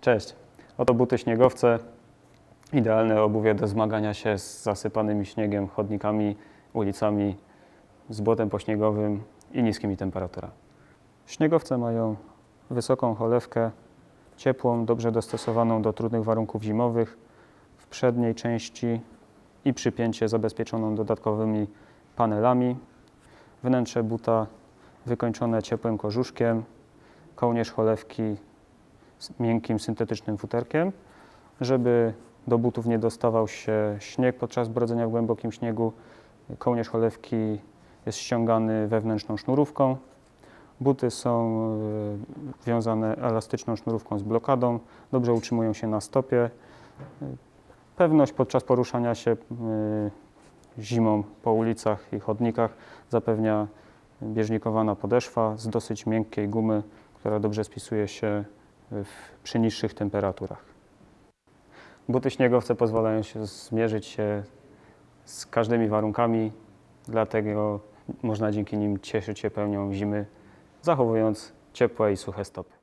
Cześć. Oto buty śniegowce. Idealne obuwie do zmagania się z zasypanymi śniegiem, chodnikami, ulicami, z błotem pośniegowym i niskimi temperaturami. Śniegowce mają wysoką cholewkę, ciepłą, dobrze dostosowaną do trudnych warunków zimowych, w przedniej części i przypięcie zabezpieczoną dodatkowymi panelami. Wnętrze buta wykończone ciepłym kożuszkiem, kołnierz cholewki miękkim, syntetycznym futerkiem, żeby do butów nie dostawał się śnieg podczas brodzenia w głębokim śniegu. Kołnierz cholewki jest ściągany wewnętrzną sznurówką. Buty są y, wiązane elastyczną sznurówką z blokadą, dobrze utrzymują się na stopie. Y, Pewność podczas poruszania się y, zimą po ulicach i chodnikach zapewnia bieżnikowana podeszwa z dosyć miękkiej gumy, która dobrze spisuje się w, przy niższych temperaturach. Buty śniegowce pozwalają się zmierzyć się z każdymi warunkami, dlatego można dzięki nim cieszyć się pełnią zimy, zachowując ciepłe i suche stopy.